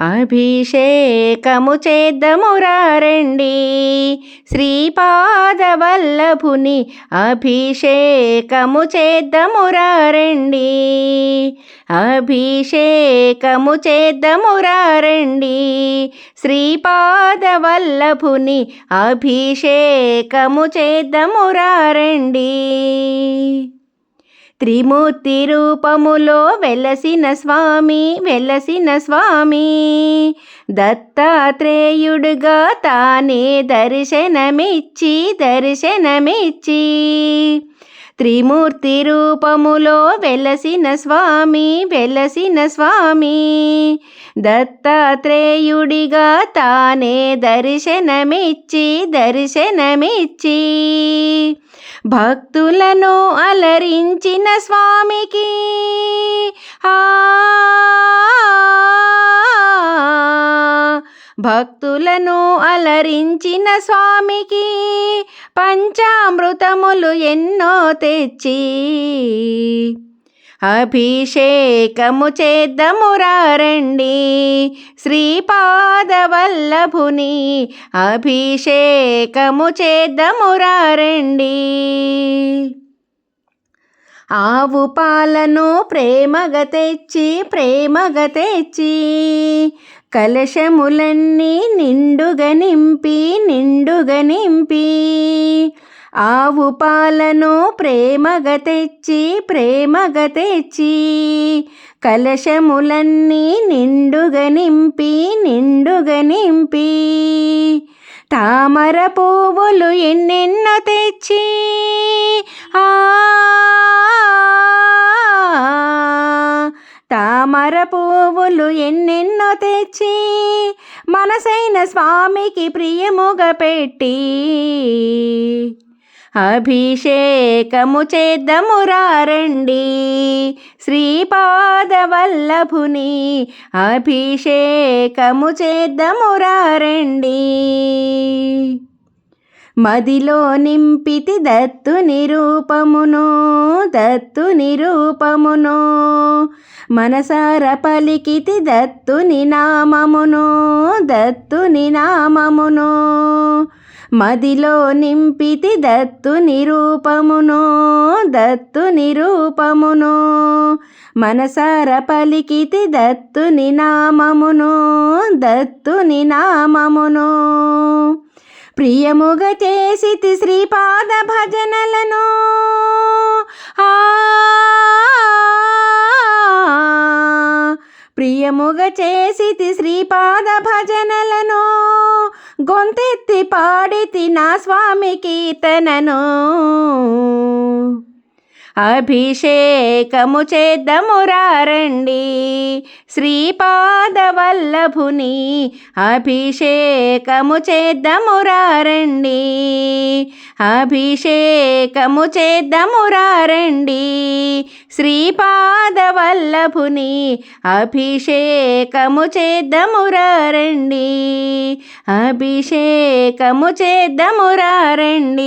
అభిషేకము చేద్దమురారండి శ్రీపాదవల్లభుని అభిషేకము చేద్దమురారండి అభిషేకము చేద్దమురారండి శ్రీపాదవల్లభుని అభిషేకము చేద్దమురారండి త్రిమూర్తి రూపములో వెలసిన స్వామి వెలసిన స్వామి. దత్తాత్రేయుడుగా తానే దర్శనమిచ్చి దర్శనమిచ్చి. త్రిమూర్తి రూపములో వెలసిన స్వామి వెలసిన స్వామి. దత్తాత్రేయుడిగా తానే దర్శనమిచ్చి దర్శనమిచ్చి. భక్తులను అలరించిన స్వామికి. ఆ భక్తులను అలరించిన స్వామికి పంచామృతములు ఎన్నో తెచ్చి. అభిషేకము చేద్దమురారండి శ్రీపాదవల్లభుని అభిషేకము చేద్దమురారండి ఆవు పాలను ప్రేమగా తెచ్చి ప్రేమగా తెచ్చి కలశములన్నీ నిండుగా నింపి నిండుగా నింపి ఆవు పాలను ప్రేమగ తెచ్చి ప్రేమగ తెచ్చి కలశములన్నీ నిండుగ నింపి నిండుగ నింపి తామర పువ్వులు ఎన్నెన్నో తెచ్చి ఆ తామర పువ్వులు ఎన్నెన్నో తెచ్చి మనసైన స్వామికి ప్రియముగా పెట్టి అభిషేకము చేద్దమురారండి. శ్రీపాదవల్లభుని అభిషేకము చేద్దమురారండి. మదిలో నింపితి దత్తు నిరూపమును దత్తు నిరూపమును మనసార పలికితి దత్తుని నామమును దత్తుని నామమును మదిలో నింపితి దత్తు నిరూపమును దత్తు నిరూపమును. మనసార పలికితి దత్తు నినామమును దత్తు నినామమును. ప్రియముగ చేసితి శ్రీపాద భజనలను. ఆ ప్రియముగా చేసితి శ్రీపాద భజనలను. గొంతెత్తి పాడితి నా స్వామి కీర్తనను. అభిషేకము చేద్దమురారండి శ్రీపాదవల్లభుని అభిషేకము చేద్దమురారండి అభిషేకము చేద్దమురారండి శ్రీపాదవల్లభుని అభిషేకము చేద్దమురారండి అభిషేకము చేద్దమురారండి